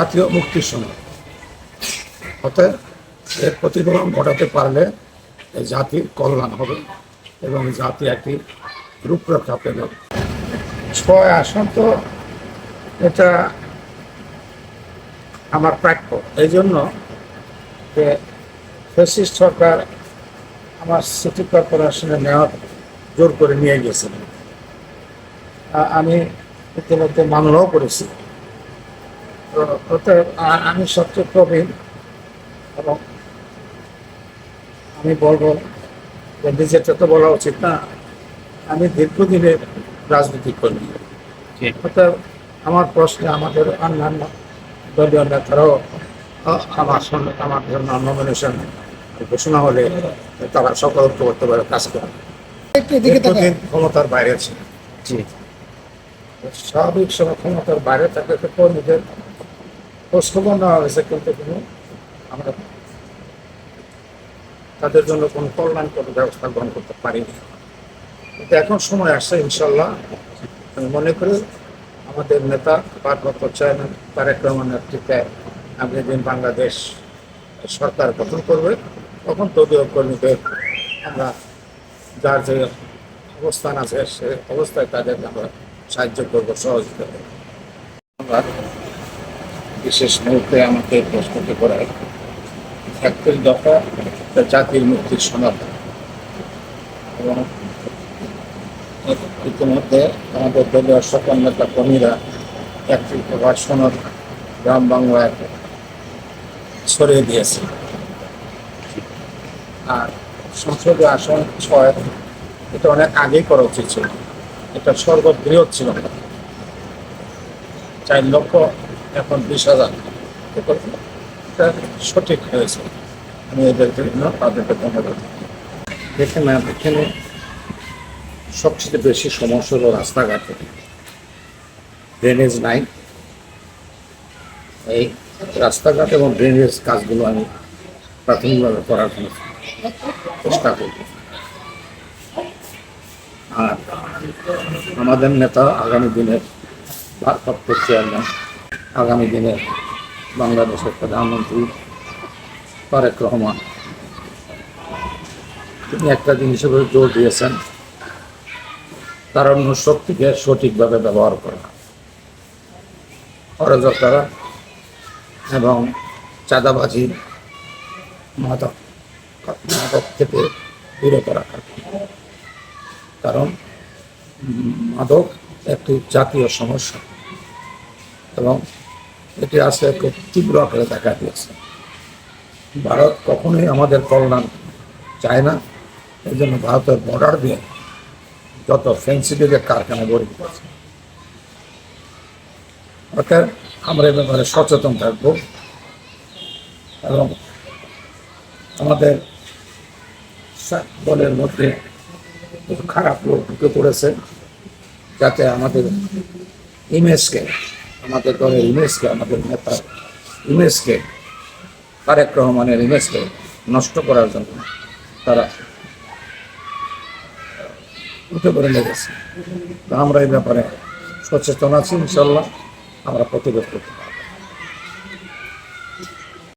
জাতীয় মুক্তির সময়। অতএব এর প্রতিফলন ঘটাতে পারলে এই জাতির কল্যাণ হবে এবং জাতি একটি রূপরেখা পেল। ছয় আসন তো এটা আমার প্রাপ্য। এই জন্য যে ফেসিস্ট সরকার আমার সিটি কর্পোরেশনে নেওয়ার জোর করে নিয়ে গেছিলেন আমি ইতিমধ্যে মামলাও করেছি। অতএব আমি সবচেয়ে প্রবীণ এবং আমি বলব নিজেরটা তো বলা উচিত না আমি দীর্ঘদিনের রাজনীতি কর্মী অতএব আমার প্রশ্নে আমাদের অন্যান্য দলীয় নেতারাও আমার সঙ্গে আমার জন্য নমিনেশন ঘোষণা হলে তারা সকল করতে পারে কাজ করে। দীর্ঘদিন ক্ষমতার বাইরে ছিল জি। স্বাভাবিক সময় ক্ষমতার বাইরে থাকলে কর্মীদের খোঁজখবর হয়েছে কিন্তু কোনো আমরা তাদের জন্য কোনো কল্যাণকর ব্যবস্থা গ্রহণ করতে পারিনি। কিন্তু এখন সময় আসছে ইনশাল্লাহ আমি মনে করি আমাদের নেতা ভারপ্রাপ্ত চেয়ারম্যান তারেক রহমান নেতৃত্বে আগামী দিন বাংলাদেশ সরকার গঠন করবে। তখন দলীয় কর্মীদের আমরা যার যে অবস্থান আছে, সে অবস্থায় তাদেরকে আমরা সাহায্য করব সহযোগিতা করব। আমরা বিশেষ মুহূর্তে আমাকে প্রশ্নটি করায় একত্রিশ দফা একটা জাতির মুক্তির সনদ এবং ইতিমধ্যে আমাদের দলীয় সকল নেতা কর্মীরা দফার সনদ গ্রাম বাংলায় ছড়িয়ে দিয়েছে। আর সংসদে আসন ছয়, এটা অনেক আগেই করা উচিত ছিল। এটা সর্ববৃহৎ ছিল। না চার লক্ষ এখন বিশ হাজার। সঠিক হয়েছে। আমি এদের জন্য তাদেরকে ধন্যবাদ। দেখেন এখানে সবচেয়ে বেশি সমস্যা হলো রাস্তাঘাটে। ড্রেনেজ নাই। এই রাস্তাঘাট এবং ড্রেনেজ কাজগুলো আমি প্রাথমিকভাবে করার জন্য চেষ্টা করব। আর আমাদের নেতা আগামী দিনের ভারপ্রাপ্ত চেয়ারম্যান আগামী দিনের বাংলাদেশের প্রধানমন্ত্রী তারেক রহমান। তিনি একটা জিনিসের উপরে জোর দিয়েছেন। তারণ্য শক্তিকে সঠিকভাবে ব্যবহার করা অরাজকতা এবং চাঁদাবাজি, মাদক মাদক থেকে বিরত রাখা কারণ মাদক একটি জাতীয় সমস্যা এবং এটি আজকে খুব তীব্র আকারে দেখা দিয়েছে। ভারত কখনোই আমাদের কল্যাণ চায় না। এই জন্য ভারতের বর্ডার দিয়ে যত ফেন্সিডিজের কারখানা গড়ে দিয়েছে অর্থাৎ আমরা এ ব্যাপারে সচেতন থাকব এবং আমাদের দলের মধ্যে খারাপ লোক ঢুকে পড়েছে, যাতে আমাদের ইমেজকে আমাদের দলের ইমেজকে আমাদের নেতার ইমেজকে তারেক রহমানের ইমেজকে নষ্ট করার জন্য তারা উঠে পড়ে লেগেছে। আমরা এই ব্যাপারে সচেতন আছি, ইনশাল্লাহ। আমরা প্রতিরোধ করতে